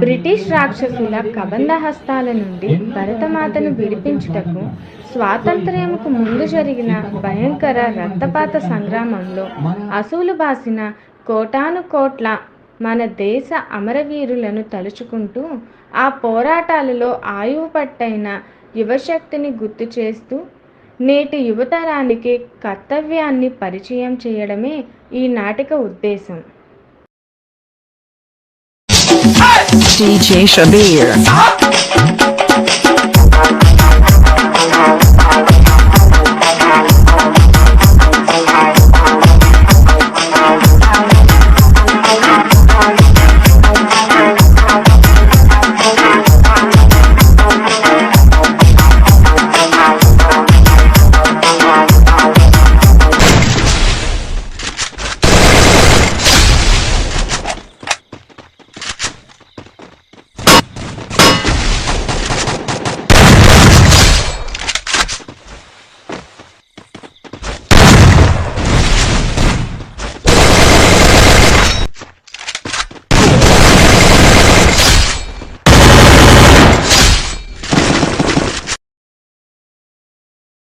British రాక్షసుల కబంధ హస్తాల నుండి భరతమాతను విడిపించుటకు స్వాతంత్ర్యముకు ముందు జరిగిన భయంకర రక్తపాత సంగ్రామంలో అసూలు బాసిన కోటాను కోట్ల మన దేశ అమరవీరులను తలుచుకుంటూ ఆ పోరాటాలలో ఆయువు పట్టైన యువశక్తిని గుర్తు చేస్తూ నేటి యువతరానికి కర్తవ్యాన్ని పరిచయం చేయడమే ఈ నాటిక ఉద్దేశం. DJ Shabir.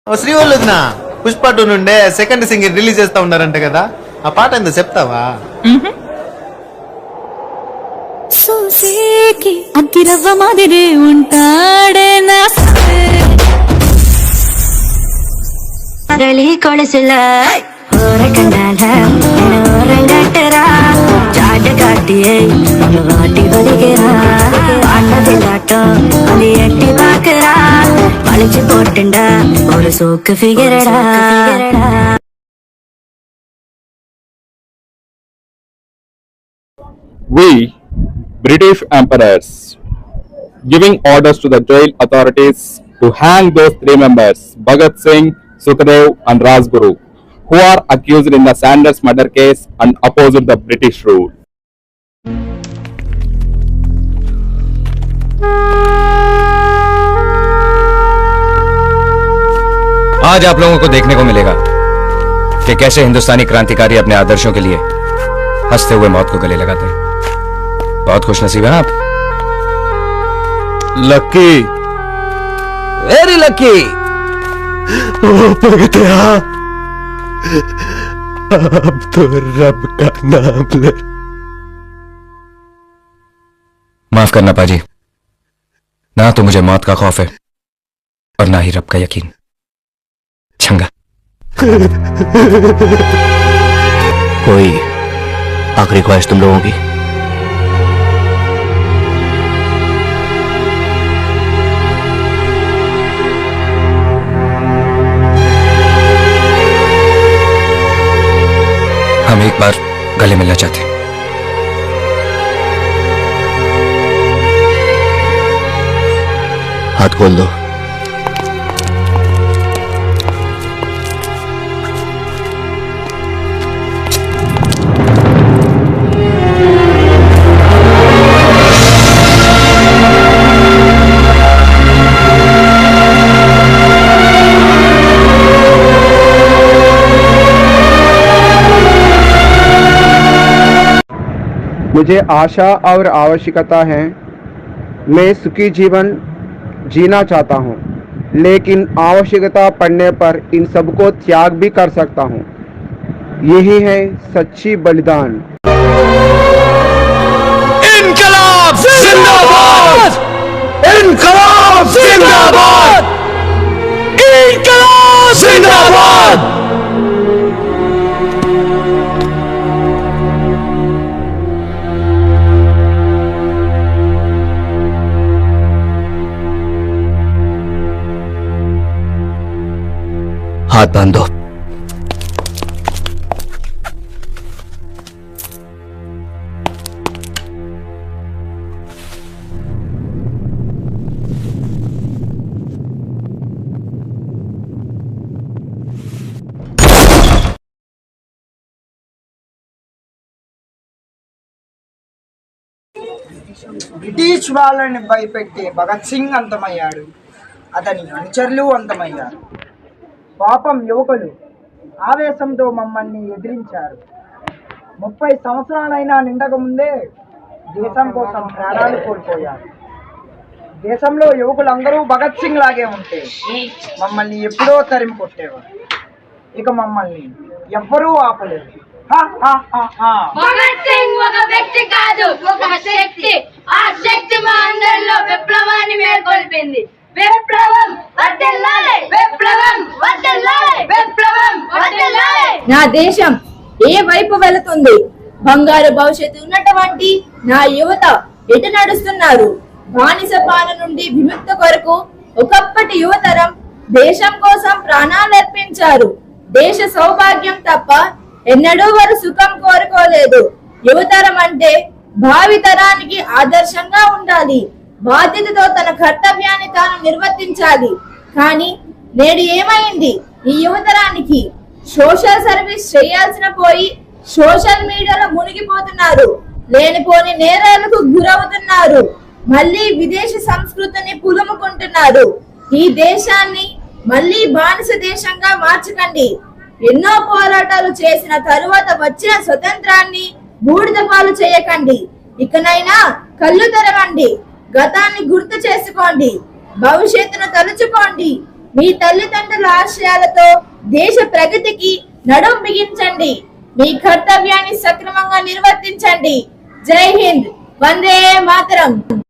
శ్రీవల్లుదినా పుష్ప టూ నుండే సెకండ్ సింగిల్ రిలీజ్ చేస్తా ఉన్నారంట కదా ఆ పాట ఎంత చెప్తావా సోసేకి అతిరవ్వ మాదిరే ఉంటాడే నా ಅರಳಿ ಕೊಳಿಸಿಲ್ಲ ಹೊರ ಕಂಡಾಲ ಹೊರಗಟ್ಟರ ಜಾಟ ಕಾಟಿಯೇ ಕಾಟಿ ಬಲಿಗೆರ ಆಟ ಬಿಲ್ಲಾಟ ಅಲ್ಲಿ பழிச்சு போட்டுண்டா ஒரு சோக்கு ஃபிகரடா we, British emperors, giving orders to the jail authorities to hang those three members, Bhagat Singh, Sukhdev and Rajguru, who are accused in the Sanders murder case and opposed the British rule. आज आप लोगों को देखने को मिलेगा कि कैसे हिंदुस्तानी क्रांतिकारी अपने आदर्शों के लिए हँसते हुए मौत को गले लगाते हैं। बहुत खुश नसीब है आप? लकी वेरी लकी अब तो रब का नाम ले। माफ़ करना पाजी। ना तो मुझे मौत का खौफ है और ना ही रब का यकीन। छंगा कोई आखिरी ख्वाहिश तुम लोगों की हम एक बार गले मिलना चाहते हैं हाथ खोल दो मुझे आशा और आवश्यकता है। मैं सुखी जीवन जीना चाहता हूँ लेकिन आवश्यकता पड़ने पर इन सबको त्याग भी कर सकता हूँ। यही है सच्ची बलिदान। इनकलाब जिंदाबाद। इनकलाब जिंदाबाद। हाथ बांध दो బ్రిటిష్ వాళ్ళని భయపెట్టే భగత్ సింగ్ అంతమయ్యాడు అతని అనుచరులు అంతమయ్యారు పాపం యువకులు ఆవేశంతో మమ్మల్ని ఎదిరించారు. ముప్పై సంవత్సరాలైనా నిండక ముందే దేశం కోసం ప్రాణాలు కోల్పోయారు. దేశంలో యువకులందరూ భగత్ సింగ్ లాగే ఉంటే మమ్మల్ని ఎప్పుడో తరిమి కొట్టేవారు. ఇక మమ్మల్ని ఎవ్వరూ ఆపలేరు భగత్ సింగ్ ఒక వ్యక్తి కాదు ఒక శక్తి. ఆ శక్తి మా అందరిలో విప్లవాన్ని మేల్కొల్పింది. నా దేశం ఏ వైపు వెళుతుంది? బంగారు భవిష్యత్తు ఉన్నటువంటి నా యువత ఎటు నడుస్తున్నారు? బానిస పాలన నుండి విముక్త కొరకు ఒకప్పటి యువతరం దేశం కోసం ప్రాణాలు అర్పించారు. దేశ సౌభాగ్యం తప్ప ఎన్నడూ వారు సుఖం కోరుకోలేదు. యువతరం అంటే భావి తరానికి ఆదర్శంగా ఉండాలి. బాధ్యతతో తన కర్తవ్యాన్ని తాను నిర్వర్తించాలి. కానీ నేడు ఏమైంది? ఈ యువతరానికి సోషల్ సర్వీస్ చేయాల్సిన పోయి సోషల్ మీడియాలో మునిగిపోతున్నారు. లేనిపోని నేరాలకు గురవుతున్నారు. మళ్ళీ విదేశీ సంస్కృతిని పులుముకుంటున్నారు. ఈ దేశాన్ని మళ్ళీ బానిస దేశంగా మార్చకండి. ఎన్నో పోరాటాలు చేసిన తరువాత వచ్చిన స్వతంత్రాన్ని బూడిద పాలు చేయకండి. ఇకనైనా కళ్ళు తెరవండి. గతాన్ని గుర్తు చేసుకోండి. భవిష్యత్తును తలుచుకోండి. మీ తల్లిదండ్రుల ఆశయాలతో దేశ ప్రగతికి నడుం బిగించండి. మీ కర్తవ్యాన్ని సక్రమంగా నిర్వర్తించండి. జై హింద్. వందే మాతరం.